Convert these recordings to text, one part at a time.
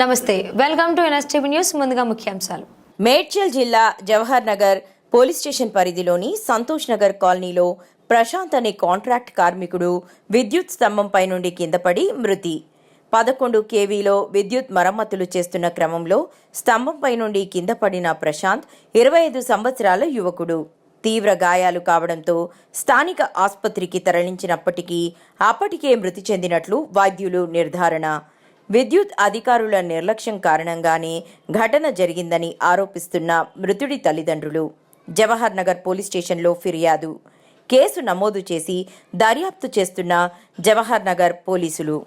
నమస్తే welcome to NSTV news ముందుగా ముఖ్యాంశాలు. మేడ్చల్ జిల్లా జవహర్ నగర్ పోలీస్ స్టేషన్ పరిధిలోని సంతోష్ నగర్ కాలనీలో ప్రశాంత్ అనే కాంట్రాక్ట్ కార్మికుడు విద్యుత్ స్తంభంపై నుండి కిందపడి మృతి. పదకొండు కేవీలో విద్యుత్ మరమ్మతులు చేస్తున్న క్రమంలో స్తంభంపై నుండి కింద పడిన ప్రశాంత్ ఇరవై ఐదు సంవత్సరాల యువకుడు. తీవ్ర గాయాలు కావడంతో స్థానిక ఆసుపత్రికి తరలించినప్పటికీ అప్పటికే మృతి చెందినట్లు వైద్యులు నిర్ధారణ. విద్యుత్ అధికారుల నిర్లక్ష్యం కారణంగానే ఘటన జరిగిందని ఆరోపిస్తున్న మృతుడి తల్లిదండ్రులు. జవహర్ నగర్ పోలీస్ స్టేషన్లో ఫిర్యాదు. కేసు నమోదు చేసి దర్యాప్తు చేస్తున్న జవహర్ నగర్ పోలీసులు.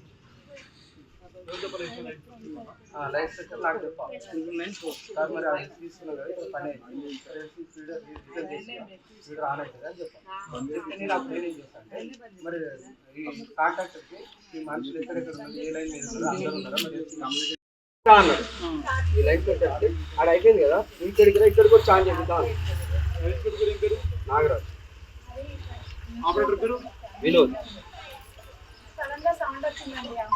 లైఫ్ సెక్టర్ నాకు చెప్పాలి సార్ మరి అది కదా ఇక్కడ పని అయింది ఫీడర్ రిటర్న్ చేసి ఫీడర్ ఆన్ అవుతుంది అని చెప్పాను చెప్తే నేను అప్పుడు నేనేం చేస్తాను అంటే మరి ఈ కాంట్రాక్టర్కి ఈ మనుషులు ఎక్కడెక్కడ ఉన్నారు ఏ లైన్ మీద ఉన్నారు అందరూ ఉన్నారా మరి కమ్యూనికేషన్ అన్నాడు ఈ లైఫ్ సెక్టర్ ఆడ అయిపోయింది కదా ఇక్కడికి ఇక్కడికి వచ్చి ఆన్ చేద్దాం నాగరాజు ఆపరేటర్ పేరు? వినోద్. సడన్గా సౌండ్ వచ్చిందండి అమ్మ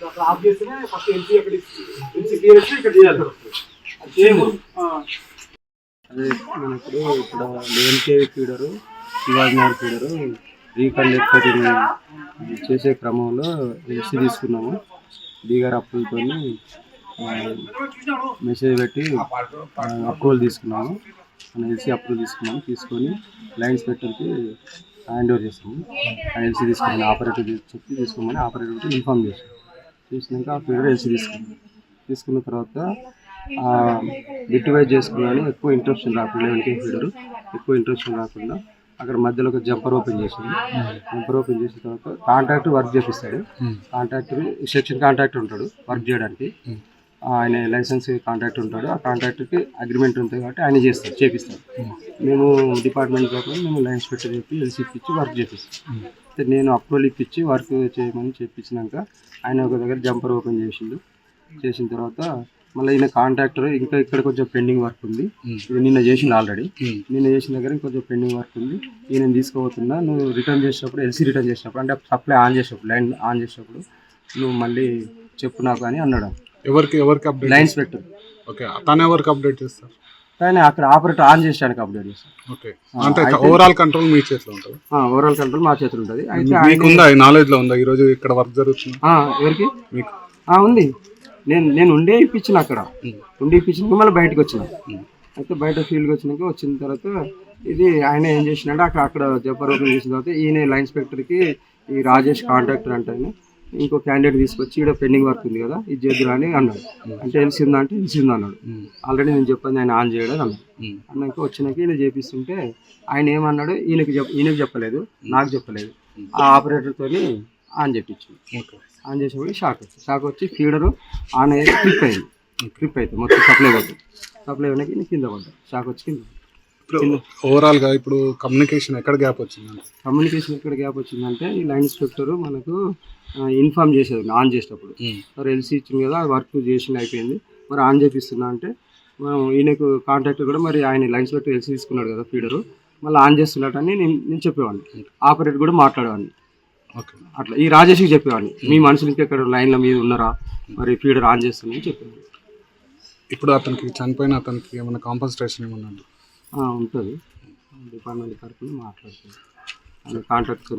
అక్కడ ఆఫ్ చేస్తేనే ఫస్ట్ ఎల్సీ అక్కడ ఎల్సీ క్లియర్ చేసి ఇక్కడ చేయాలి అదే మనప్పుడు ఇక్కడ eleven KV feeder Shivajinagar feeder reconductoring చేసే క్రమంలో ఎల్సీ తీసుకున్నాము బీగార్ అప్పులతో మెసేజ్ పెట్టి అప్రూవల్ తీసుకున్నాము ఎల్సీ అప్రూవల్ తీసుకున్నాము తీసుకొని లైన్స్ పెట్టడానికి హ్యాండ్ ఓవర్ చేస్తాము ఎల్సీ తీసుకుని ఆపరేటర్ చెప్పి తీసుకోమని ఆపరేటర్కి ఇన్ఫామ్ చేసాం చేసినాక ఆ ఫీడర్ ఎల్సీ తీసుకున్నాం తీసుకున్న తర్వాత బిట్ వైజ్ చేసుకున్నాను. ఎక్కువ ఇంట్రెస్ట్ రాకుండా వెనకే ఫీడర్ ఎక్కువ ఇంట్రెస్ట్ రాకుండా అక్కడ మధ్యలో ఒక జంపర్ ఓపెన్ చేసింది. జంపర్ ఓపెన్ చేసిన తర్వాత కాంట్రాక్టర్ వర్క్ చేపిస్తాడు. కాంట్రాక్టర్ సెక్షన్ కాంట్రాక్టర్ ఉంటాడు వర్క్ చేయడానికి. ఆయన లైసెన్స్ కాంట్రాక్టర్ ఉంటాడు. ఆ కాంట్రాక్టర్కి అగ్రిమెంట్ ఉంటుంది కాబట్టి ఆయన చేస్తాడు చేపిస్తాడు. మేము డిపార్ట్మెంట్ తరఫున మేము లైన్స్ పెట్టి చెప్పి ఎల్సీ ఇప్పించి వర్క్ చేపిస్తాం. అయితే నేను అప్రూవల్ ఇప్పించి వర్క్ చేయమని చెప్పించినాక ఆయన ఒక దగ్గర జంపర్ ఓపెన్ చేసిండు. చేసిన తర్వాత మళ్ళీ ఈయన కాంట్రాక్టర్ ఇంకా ఇక్కడ కొంచెం పెండింగ్ వర్క్ ఉంది. ఇది నిన్న చేసిండు ఆల్రెడీ నిన్న చేసిన దగ్గర కొంచెం పెండింగ్ వర్క్ ఉంది. ఈయన తీసుకోబోతున్నా నువ్వు రిటర్న్ చేసినప్పుడు ఎల్సీ రిటర్న్ చేసినప్పుడు అంటే సప్లై ఆన్ చేసినప్పుడు లైన్ ఆన్ చేసినప్పుడు నువ్వు మళ్ళీ చెప్పు నాకు అని అన్నాడు. ఎవరికి ఎవరికి అప్డేట్ లైన్స్ పెట్టు ఓకే తను ఎవరికి అప్డేట్ చేస్తారు? కానీ అక్కడ ఆపరేటర్ ఆన్ చేసానికి అప్డేట్ చేస్తాను ఓకే అంటే ఓవరాల్ కంట్రోల్ మీ చేతిలో ఉంటుంది? ఓవరాల్ కంట్రోల్ మా చేతులు ఉంటుంది. అయితే మీకుందా? ఈ నాలెడ్జ్లో ఉందా? ఈ రోజు ఇక్కడ వర్క్ జరుగుతుంది. ఎవరికి? మీకు. ఉంది. నేను నేను ఉండే ఇప్పించిన అక్కడ. ఉండి ఇప్పించినాక మళ్ళీ బయటకు వచ్చిన. అయితే బయట ఫీల్డ్కి వచ్చినాక వచ్చిన తర్వాత ఇది ఆయన ఏం చేసినాడు అక్కడ అక్కడ జబ్బర్ ఓపెన్ చేసిన తర్వాత ఈయన లైన్ ఇన్స్పెక్టర్కి ఈ రాజేష్ కాంట్రాక్టర్ అంటే ఇంకో క్యాండిడేట్ తీసుకొచ్చి ఇక్కడ పెండింగ్ వర్క్ ఉంది కదా ఇది చేద్దురా అని అన్నాడు. అంటే తెలిసిందా అంటే తెలిసిందా అన్నాడు. ఆల్రెడీ నేను చెప్పాను ఆయన ఆన్ చేయడం అన్నాడు. అన్నాక వచ్చినాక ఈయన చేపిస్తుంటే ఆయన ఏమన్నాడు? ఈయనకి చెప్ ఈయనకి చెప్పలేదు నాకు చెప్పలేదు. ఆ ఆపరేటర్తోని ఆన్ చెప్పించింది ఓకే. ఆన్ చేసేప్పుడు షాక్ వచ్చింది షాక్ వచ్చి ఫీడరు ఆన్ అయ్యి క్లిప్ అయింది. క్లిప్ అయితే మొత్తం సప్లై పోతుంది సప్లై అయినాక కింద పడ్డా షాక్ వచ్చి కింద ఇప్పుడు ఓవరాల్గా ఇప్పుడు కమ్యూనికేషన్ ఎక్కడ గ్యాప్ వచ్చింది కమ్యూనికేషన్ ఎక్కడ గ్యాప్ వచ్చిందంటే ఈ లైన్ ఇన్స్పెక్టర్ మనకు ఇన్ఫామ్ చేసేది ఆన్ చేసేటప్పుడు. మరి ఎల్సీ ఇచ్చింది కదా వర్క్ చేసింది అయిపోయింది. మరి ఆన్ చేపిస్తున్నా అంటే మనం ఈయనకు కాంటాక్ట్ కూడా మరి ఆయన లైన్స్ పెట్టి ఎల్సీ తీసుకున్నాడు కదా ఫీడరు మళ్ళీ ఆన్ చేస్తున్నట్టని నేను నేను చెప్పేవాడిని. ఆపరేటర్ కూడా మాట్లాడేవాడిని. ఓకే. అట్లా. ఈ రాజేష్కి చెప్పేవాడిని. మీ మనుషులు ఇంకెక్కడ లైన్ల మీద ఉన్నారా? మరి ఫీడర్ ఆన్ చేస్తుందని చెప్పేవాడిని. ఇప్పుడు అతనికి చనిపోయిన అతనికి ఏమైనా కాంపన్సేషన్ ఏమన్నా ఉంటుంది. డిపార్ట్మెంట్ తరఫున మాట్లాడుతుంది. కాంట్రాక్ట్